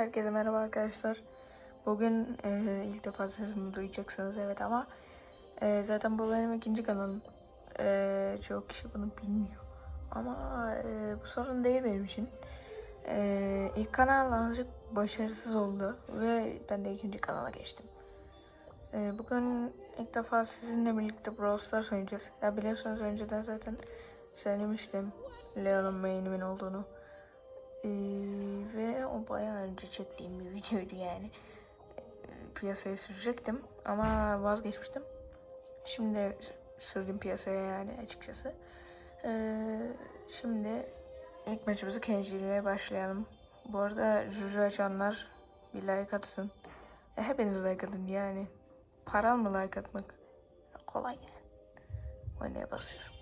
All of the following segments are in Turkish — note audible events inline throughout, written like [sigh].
Herkese merhaba arkadaşlar. Bugün e, ilk defa sesimi duyacaksınız evet ama e, zaten bu benim ikinci kanalım. E, çok kişi bunu bilmiyor. Ama e, bu sorun değil benim için. E, ilk kanal azıcık başarısız oldu ve ben de ikinci kanala geçtim. E, bugün ilk defa sizinle birlikte Brawl Stars oynayacağız. Ya biliyorsunuz önceden zaten söylemiştim Leon'un main'imin olduğunu. Ee, ve o bayağı önce çektiğim bir [laughs] videoydu yani. Ee, piyasaya sürecektim ama vazgeçmiştim. Şimdi sürdüm piyasaya yani açıkçası. Ee, şimdi ilk maçımızı Kenji ile başlayalım. Bu arada Juju açanlar bir like atsın. Ya hepiniz like atın yani. Paral mı like atmak? Kolay yani. Oynaya basıyorum.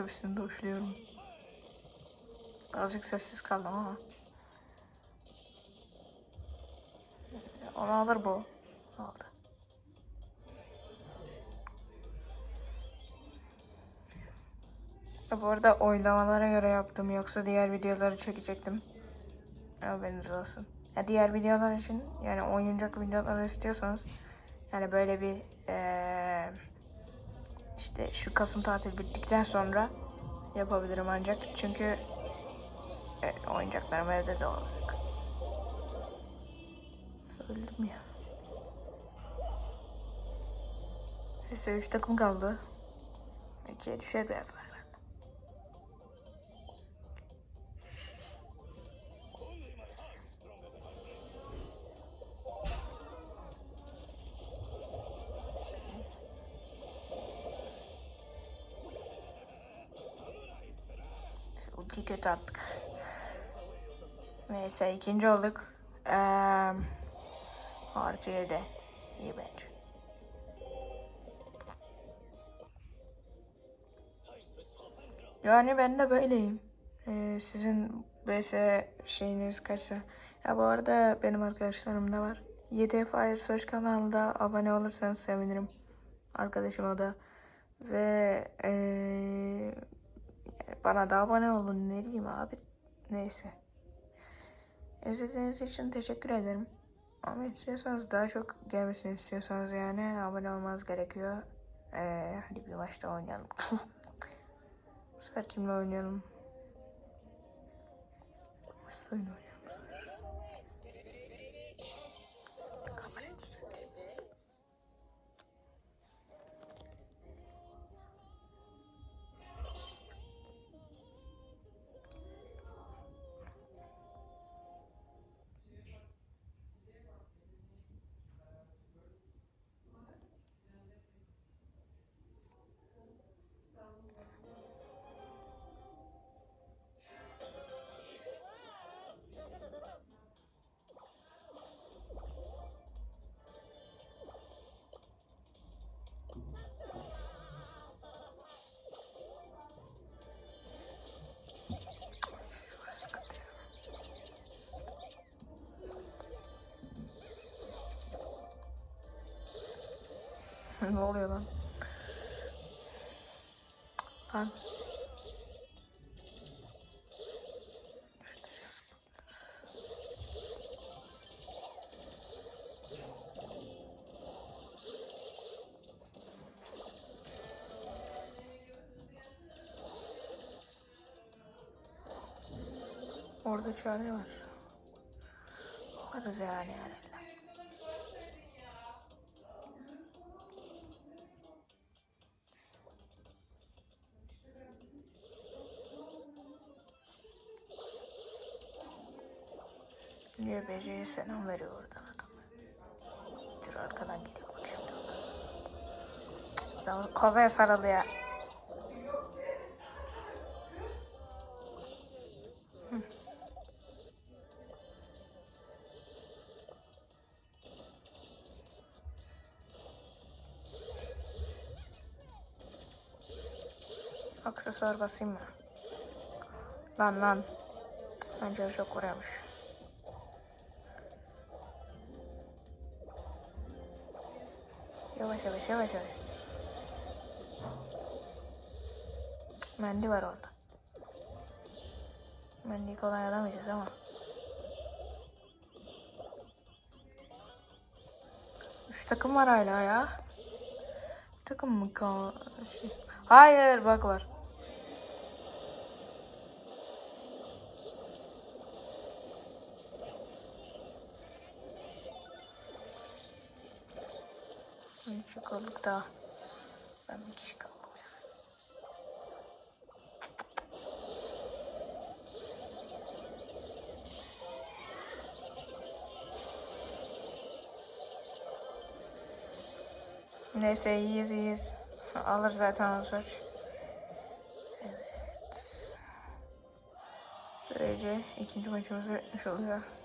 Hepsini de. Azıcık sessiz kaldım ama. Onu alır bu. Aldı. Bu arada oylamalara göre yaptım yoksa diğer videoları çekecektim. Haberiniz olsun. Ya diğer videolar için yani oyuncak videoları istiyorsanız yani böyle bir eee işte şu Kasım tatil bittikten sonra yapabilirim ancak çünkü e, oyuncaklarım evde de olacak. Öldüm ya. Neyse 3 takım kaldı. İkiye düşer biraz. Ulti kötü attık. Neyse ikinci olduk. Ee, artı yedi. İyi bence. Yani ben de böyleyim. Ee, sizin BS şeyiniz kaçsa. Ya bu arada benim arkadaşlarım da var. YT Fire Search kanalında abone olursanız sevinirim. Arkadaşım o da. Ve ee, bana da abone olun ne diyeyim abi. Neyse. İzlediğiniz için teşekkür ederim. Ama istiyorsanız daha çok gelmesini istiyorsanız yani abone olmanız gerekiyor. Ee, hadi bir maçta oynayalım. [laughs] bu sefer kimle oynayalım? Basit oyun oynayalım ne oluyor lan? Lan. Orada çare var. Bakarız yani herhalde. Üçüncüye BC'ye selam veriyor oradan adam. Dur arkadan geliyor bak şimdi. Adam kozaya sarıldı ya. Aksesuar basayım mı? Lan lan. Bence çok vuruyormuş. Yavaş yavaş yavaş yavaş. Mendi var orada. Mendi'yi kolay alamayacağız ama. Üç takım var hala ya. Bir takım mı kal? Şey. Hayır bak var. Kişi kaldık daha. Ben bir kişi kaldım. Neyse iyiyiz iyiyiz. Alır zaten saç. Evet. Böylece ikinci maçımızı bitmiş oluyor.